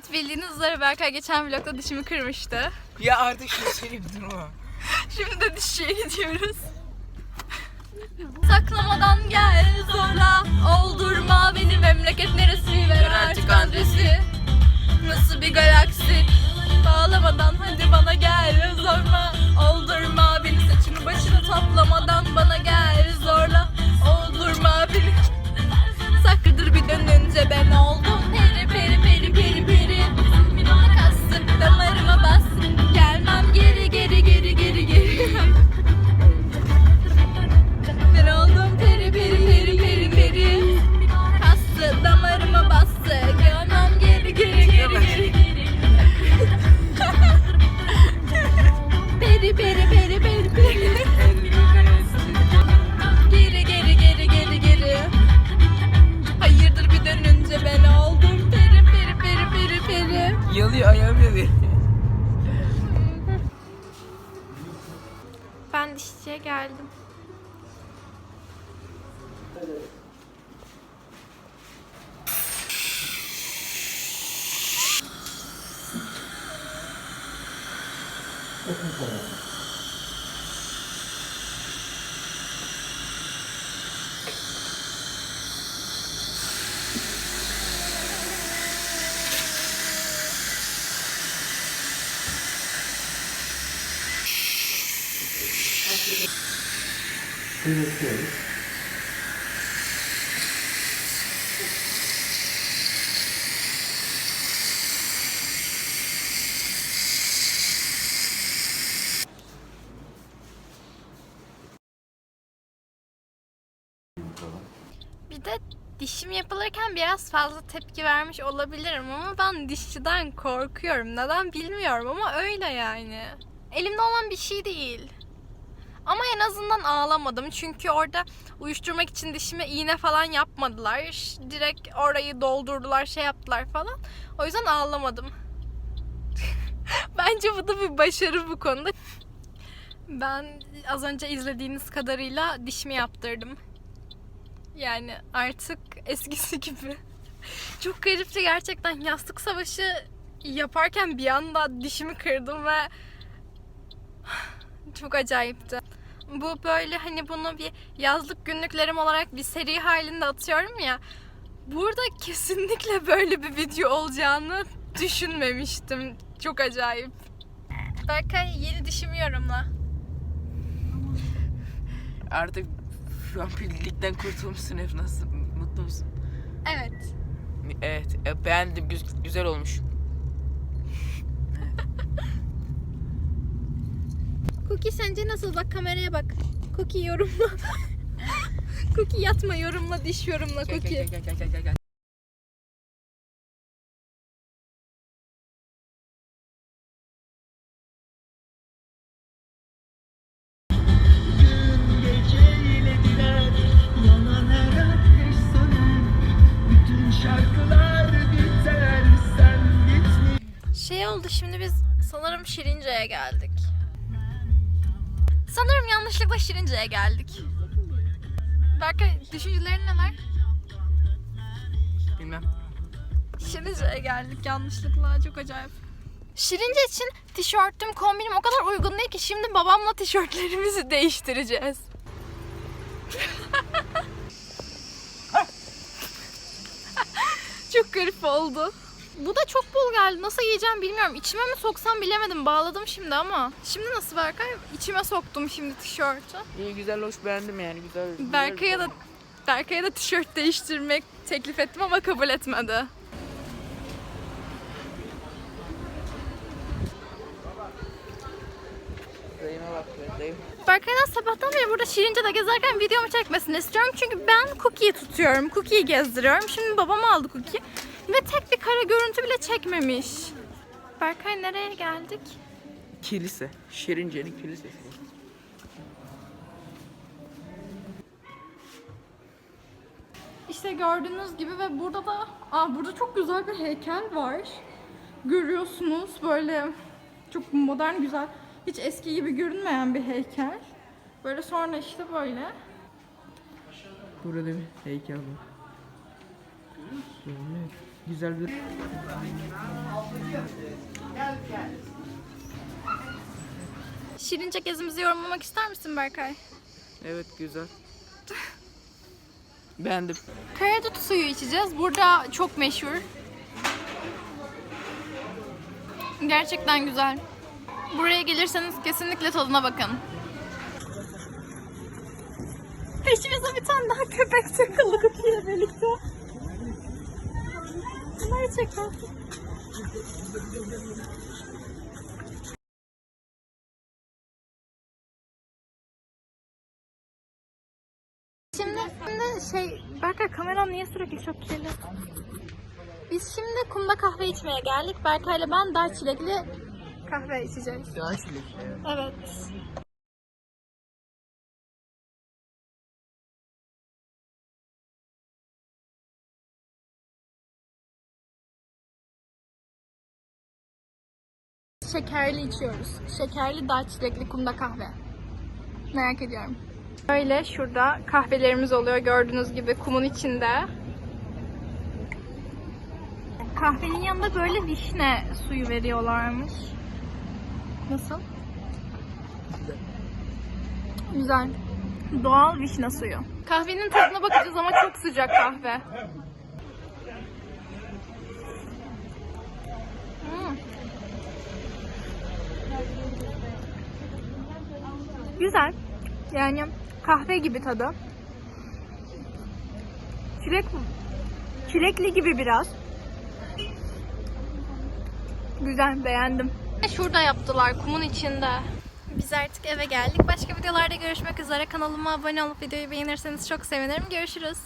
Evet bildiğiniz üzere Berkay geçen vlogda dişimi kırmıştı. Ya artık şunu söyleyeyim durma. Şimdi de dişçiye gidiyoruz. Saklamadan gel zorla Oldurma beni memleket neresi ver artık adresi Nasıl bir galaksi Bağlamadan hadi bana gel zorla Ben dişçiye geldim. Bir de dişim yapılırken biraz fazla tepki vermiş olabilirim ama ben dişçiden korkuyorum. Neden bilmiyorum ama öyle yani. Elimde olan bir şey değil. Ama en azından ağlamadım çünkü orada uyuşturmak için dişime iğne falan yapmadılar. Direkt orayı doldurdular, şey yaptılar falan. O yüzden ağlamadım. Bence bu da bir başarı bu konuda. Ben az önce izlediğiniz kadarıyla dişimi yaptırdım. Yani artık eskisi gibi. Çok garipti gerçekten. Yastık savaşı yaparken bir anda dişimi kırdım ve çok acayipti. Bu böyle hani bunu bir yazlık günlüklerim olarak bir seri halinde atıyorum ya. Burada kesinlikle böyle bir video olacağını düşünmemiştim. Çok acayip. Berkay yeni dişimi yorumla. Artık şu an birlikten kurtulmuşsun nasıl mutlu musun? Evet. Evet e, beğendim güz- güzel olmuş. Cookie sence nasıl? Bak kameraya bak. Cookie yorumla. Cookie yatma yorumla, diş yorumla Cookie. gel, gel, gel, gel, gel, Şey oldu şimdi biz sanırım Şirince'ye geldik. Sanırım yanlışlıkla Şirince'ye geldik. Berkay düşüncelerin neler? Bilmem. Şirince'ye geldik yanlışlıkla çok acayip. Şirince için tişörtüm, kombinim o kadar uygun değil ki şimdi babamla tişörtlerimizi değiştireceğiz. çok garip oldu. Bu da çok bol geldi. Nasıl giyeceğim bilmiyorum. İçime mi soksam bilemedim. Bağladım şimdi ama. Şimdi nasıl Berkay? İçime soktum şimdi tişörtü. İyi güzel hoş beğendim yani güzel. güzel Berkay'a da. Berkay'a da tişört değiştirmek teklif ettim ama kabul etmedi. Berkay'dan sabahtan beri burada Şirince'de gezerken videomu çekmesini istiyorum. Çünkü ben Cookie'yi tutuyorum. Cookie'yi gezdiriyorum. Şimdi babam aldı Cookie. Ve tek bir kare görüntü bile çekmemiş. Berkay nereye geldik? Kilise. Şirince'nin kilisesi. İşte gördüğünüz gibi ve burada da aa, burada çok güzel bir heykel var. Görüyorsunuz böyle çok modern güzel. Hiç eski gibi görünmeyen bir heykel. Böyle sonra işte böyle. Burada bir heykel var. Böyle güzel bir... Şirince gezimizi yorumlamak ister misin Berkay? Evet güzel. Beğendim. Karadut suyu içeceğiz. Burada çok meşhur. Gerçekten güzel. Buraya gelirseniz kesinlikle tadına bakın. Peşimize bir tane daha köpek takıldı. Gerçekten. Şimdi, şimdi şey, Berkay kameram niye sürekli çok kirli? Biz şimdi kumda kahve içmeye geldik. Berkay'la ben daha çilekli kahve içeceğiz. Daha çilek. Evet. Şekerli içiyoruz. Şekerli daha çilekli kumda kahve. Merak ediyorum. Böyle şurada kahvelerimiz oluyor gördüğünüz gibi kumun içinde. Kahvenin yanında böyle vişne suyu veriyorlarmış. Nasıl? Güzel. Doğal vişne suyu. Kahvenin tadına bakacağız ama çok sıcak kahve. Güzel. Yani kahve gibi tadı. Çilek çilekli gibi biraz. Güzel, beğendim. Şurada yaptılar, kumun içinde. Biz artık eve geldik. Başka videolarda görüşmek üzere. Kanalıma abone olup videoyu beğenirseniz çok sevinirim. Görüşürüz.